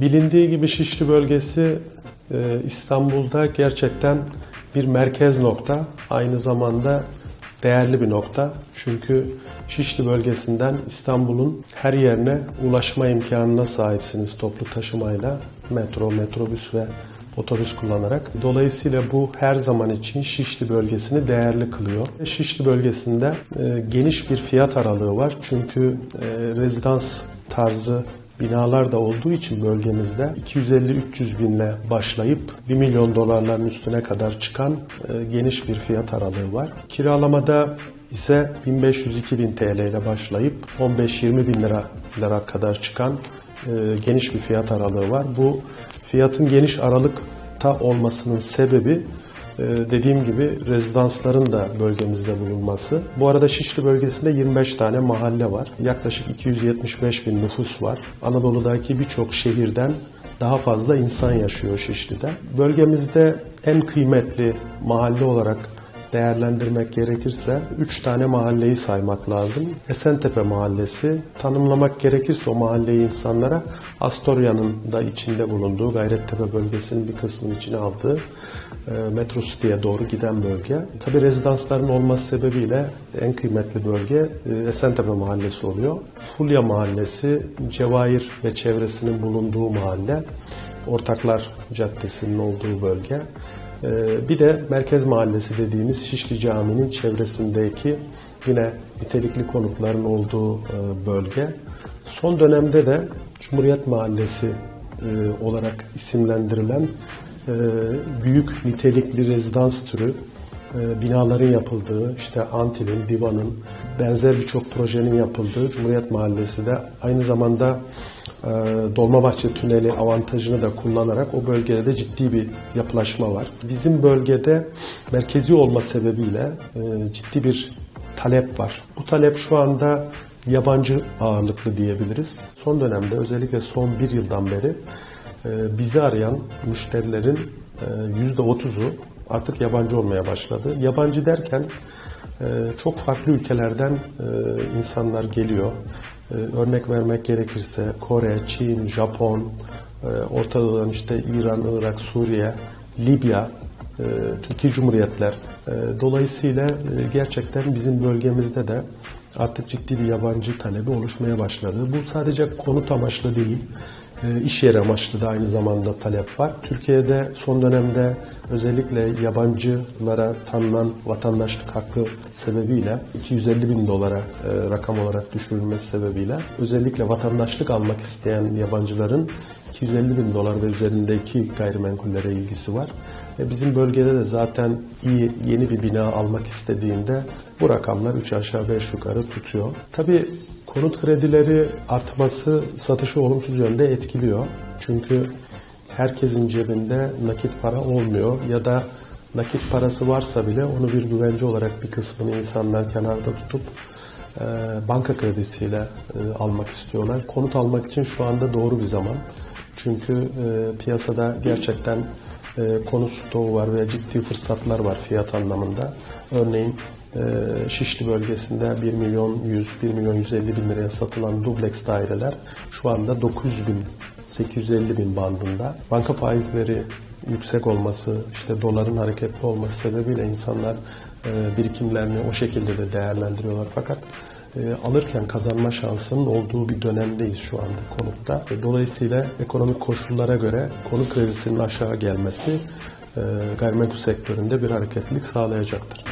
Bilindiği gibi Şişli bölgesi e, İstanbul'da gerçekten bir merkez nokta. Aynı zamanda değerli bir nokta. Çünkü Şişli bölgesinden İstanbul'un her yerine ulaşma imkanına sahipsiniz toplu taşımayla. Metro, metrobüs ve otobüs kullanarak. Dolayısıyla bu her zaman için Şişli bölgesini değerli kılıyor. Şişli bölgesinde e, geniş bir fiyat aralığı var. Çünkü e, rezidans tarzı binalar da olduğu için bölgemizde 250-300 binle başlayıp 1 milyon dolarların üstüne kadar çıkan e, geniş bir fiyat aralığı var. Kiralamada ise 1500-2000 TL ile başlayıp 15-20 bin liralara kadar çıkan e, geniş bir fiyat aralığı var. Bu fiyatın geniş aralıkta olmasının sebebi dediğim gibi rezidansların da bölgemizde bulunması. Bu arada Şişli bölgesinde 25 tane mahalle var. Yaklaşık 275 bin nüfus var. Anadolu'daki birçok şehirden daha fazla insan yaşıyor Şişli'de. Bölgemizde en kıymetli mahalle olarak değerlendirmek gerekirse 3 tane mahalleyi saymak lazım. Esentepe Mahallesi, tanımlamak gerekirse o mahalleyi insanlara Astorya'nın da içinde bulunduğu Gayrettepe bölgesinin bir kısmını içine aldığı e, Metro City'ye doğru giden bölge. Tabi rezidansların olması sebebiyle en kıymetli bölge e, Esentepe Mahallesi oluyor. Fulya Mahallesi, Cevahir ve çevresinin bulunduğu mahalle. Ortaklar Caddesi'nin olduğu bölge. Ee, Bir de Merkez Mahallesi dediğimiz Şişli Camii'nin çevresindeki yine nitelikli konutların olduğu e, bölge. Son dönemde de Cumhuriyet Mahallesi e, olarak isimlendirilen e, büyük nitelikli rezidans türü binaların yapıldığı, işte Antil'in, Divan'ın, benzer birçok projenin yapıldığı Cumhuriyet Mahallesi de aynı zamanda Dolmabahçe Tüneli avantajını da kullanarak o bölgede de ciddi bir yapılaşma var. Bizim bölgede merkezi olma sebebiyle e, ciddi bir talep var. Bu talep şu anda yabancı ağırlıklı diyebiliriz. Son dönemde özellikle son bir yıldan beri e, bizi arayan müşterilerin e, %30'u artık yabancı olmaya başladı. Yabancı derken e, çok farklı ülkelerden e, insanlar geliyor. E, Örnek vermek gerekirse Kore, Çin, Japon, e, Orta Doğu'dan işte İran, Irak, Suriye, Libya, e, Türkiye Cumhuriyetler. E, Dolayısıyla gerçekten bizim bölgemizde de artık ciddi bir yabancı talebi oluşmaya başladı. Bu sadece konut amaçlı değil, iş yeri amaçlı da aynı zamanda talep var. Türkiye'de son dönemde özellikle yabancılara tanınan vatandaşlık hakkı sebebiyle 250 bin dolara e, rakam olarak düşürülmesi sebebiyle özellikle vatandaşlık almak isteyen yabancıların 250 bin dolar ve üzerindeki gayrimenkullere ilgisi var. E, Bizim bölgede de zaten iyi yeni bir bina almak istediğinde bu rakamlar 3 aşağı 5 yukarı tutuyor. Tabii konut kredileri artması satışı olumsuz yönde etkiliyor. Çünkü herkesin cebinde nakit para olmuyor ya da nakit parası varsa bile onu bir güvence olarak bir kısmını insanlar kenarda tutup e, banka kredisiyle e, almak istiyorlar. Konut almak için şu anda doğru bir zaman. Çünkü e, piyasada gerçekten e, konut stoğu var ve ciddi fırsatlar var fiyat anlamında. Örneğin Şişli bölgesinde 1 milyon 100, 1 milyon 150 bin liraya satılan dubleks daireler şu anda 900 bin 850 bin bandında. Banka faizleri yüksek olması, işte doların hareketli olması sebebiyle insanlar e, birikimlerini o şekilde de değerlendiriyorlar. Fakat e, alırken kazanma şansının olduğu bir dönemdeyiz şu anda konutta. E, Dolayısıyla ekonomik koşullara göre konut kredisinin aşağı gelmesi gayrimenkul sektöründe bir hareketlilik sağlayacaktır.